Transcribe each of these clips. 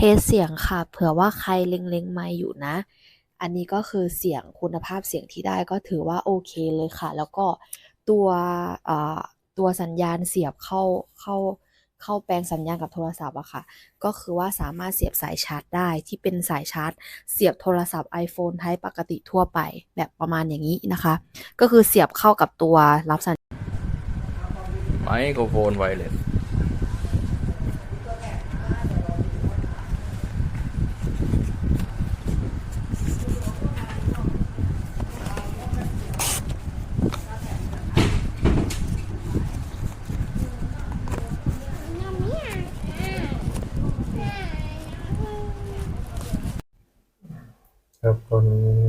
เทสเสียงค่ะ เผื่อว่าใครเล็งๆไมค์อยู่นะ อันนี้ก็คือเสียงคุณภาพเสียงที่ได้ก็ถือว่าโอเคเลยค่ะ แล้วก็ตัวตัวสัญญาณเสียบเข้าเข้าเข้าแปลงสัญญาณกับโทรศัพท์อะค่ะ ก็คือว่าสามารถเสียบสายชาร์จได้ที่เป็นสายชาร์จ เสียบโทรศัพท์ iPhone ไทปกติทั่วไปแบบประมาณอย่างนี้นะคะ ก็คือเสียบเข้ากับตัวรับสัญญาณไมโครโฟนไวเลส ครับตอนนี้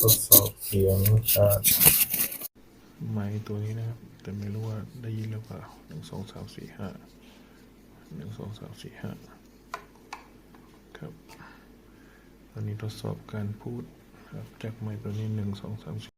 ทดสอบเสียงจากไม้ตัวนี้นะครับ แต่ไม่รู้ว่าได้ยินหรือเปล่าหนึ่งสองสามสี่ห้าหนึ่งสองสามสี่ห้าครับ ตอนนี้ทดสอบการพูดครับจากไม้ตัวนี้หนึ่งสองสามสี่